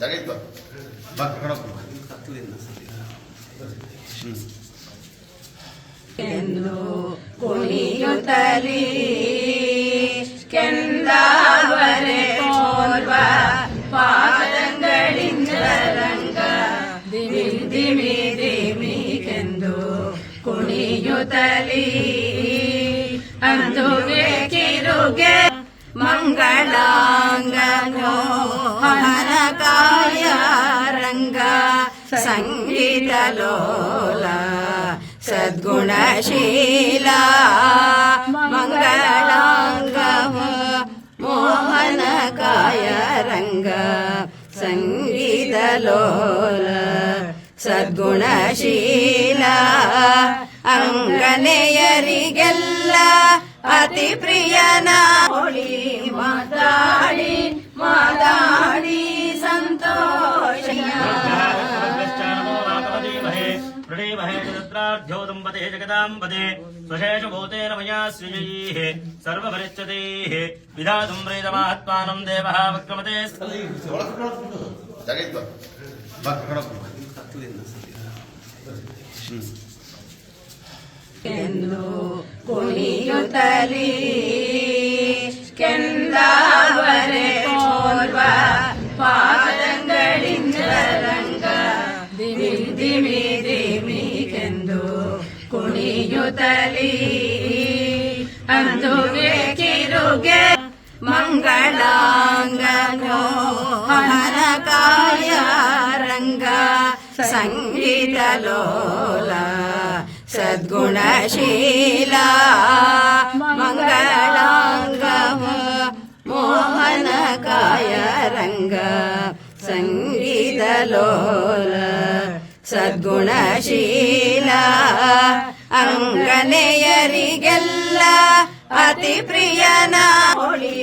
ಜಾಗ ಇತ್ತು ಬಾ ಎಂದು ಕುಣಿಯುತ್ತಲೀ ಕೆಂದಾವರೆ ಓರ್ವ ಪಾದಂಗಳಿಂದರಂಗ ದಿಮಿ ದಿಮಿ ದಿಮಿ ಕೆಂದು ಕುಣಿಯುತ್ತಲೀ, ಅಂದು ಬೇಕಿರುಗೆ मङ्गलाङ्गनो हरकाय रङ्ग सङ्गीतलोला सद्गुणशीला मङ्गलाङ्गमो मोहनकाय रङ्ग सङ्गीतलोला ಸದ್ಗುಣಶೀಲ ಅಂಗನೆಯರಿಗೆಲ್ಲ ಅತಿ ಪ್ರಿಯನ ಮಾತಾಡಿ ಮಾತಾಡಿ ಸಂತೋಷ ృణీమహేంద్రాఢ్యోదంబతే జగదాంబదే స్వశేష భూతేన మయా శ్రియైః సర్వపరిచ్ఛదైః విధాతుం ప్రేతమాత్మానం దేవః వక్రమతే ಎಂದು ಕುಣಿಯುತ್ತಲೀ ಕೆಂದಾವರೆ ಓರ್ವ ಪಾದಂಗಳಿಂದ ರಂಗ. ದಿಮಿ ದಿಮಿ ದಿಮಿಗೆಂದು ಕುಣಿಯುತ್ತಲೀ ಅಂದುಗೆ ಕಿರುಗೆ ಮಂಗಳಾಂಗನೋ. ರಂಗ ಸಂಗೀತ ಲೋಲ ಸದ್ಗುಣಶೀಲ ಮಂಗಳಾಂಗ ಮೋಹನಕಾಯ ರಂಗ ಸಂಗೀತ ಲೋಲ ಸದ್ಗುಣಶೀಲ ಅಂಗನೆಯರಿಗೆಲ್ಲ ಅತಿ ಪ್ರಿಯನ ಹೋಳಿ